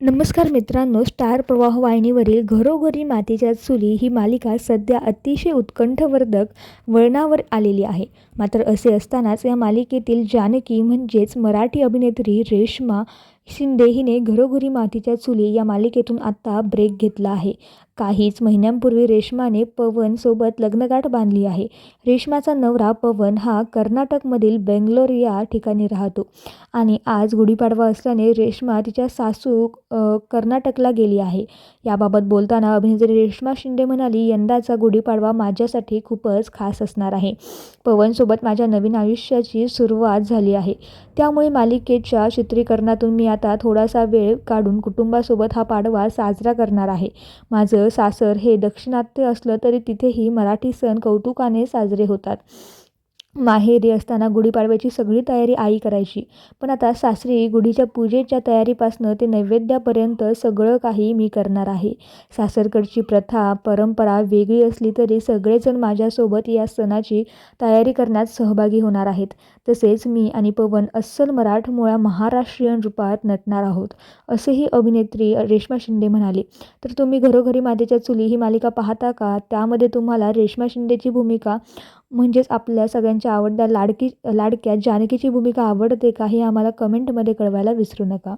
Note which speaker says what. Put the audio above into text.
Speaker 1: नमस्कार मित्रांनो स्टार प्रवाह वाहिनीवरील घरोघरी मातीच्या चुली ही मालिका सध्या अतिशय उत्कंठवर्धक वळणावर आलेली आहे. मात्र असे असतानाच या मालिकेतील जानकी म्हणजेच मराठी अभिनेत्री रेश्मा शिंदे हिने घरोघरी मातीच्या चुली या मालिकेतून आत्ता ब्रेक घेतला आहे. काहीच महिन्यांपूर्वी रेश्माने पवनसोबत लग्नगाठ बांधली आहे. रेश्माचा नवरा पवन हा कर्नाटकमधील बेंगलोर या ठिकाणी राहतो आणि आज गुढीपाडवा असल्याने रेश्मा तिच्या सासू कर्नाटकला गेली आहे. याबाबत बोलताना अभिनेत्री रेश्मा शिंदे म्हणाली यंदाचा गुढीपाडवा माझ्यासाठी खूपच खास असणार आहे. पवनसोबत माझ्या नवीन आयुष्याची सुरुवात झाली आहे. त्यामुळे मालिकेच्या चित्रीकरणातून मी आता थोडासा वेळ काढून कुटुंबासोबत हा पाडवा साजरा करणार आहे. माझं सासर हे दक्षिणात्य असलं तरी तिथेही मराठी सण कौतुकाने साजरे होतात. माहेरी असताना गुढीपाडव्याची सगळी तयारी आई करायची. पण आता सासरी गुढीच्या पूजेच्या तयारीपासनं ते नैवेद्यापर्यंत सगळं काही मी करणार आहे. सासरकडची प्रथा परंपरा वेगळी असली तरी सगळेजण माझ्यासोबत या सणाची तयारी करण्यात सहभागी होणार आहेत. तसेच मी आणि पवन अस्सल मराठमोळ्या महाराष्ट्रीयन रूपात नटणार आहोत असेही अभिनेत्री रेश्मा शिंदे म्हणाले. तर तुम्ही घरोघरी मातेच्या चुली ही मालिका पाहता का? त्यामध्ये तुम्हाला रेश्मा शिंदेची भूमिका म्हणजेच आपल्या सगळ्यांच्या आवडत्या लाडकी लाडक्या जानकीची भूमिका आवडते का हे आम्हाला कमेंटमध्ये कळवायला विसरू नका.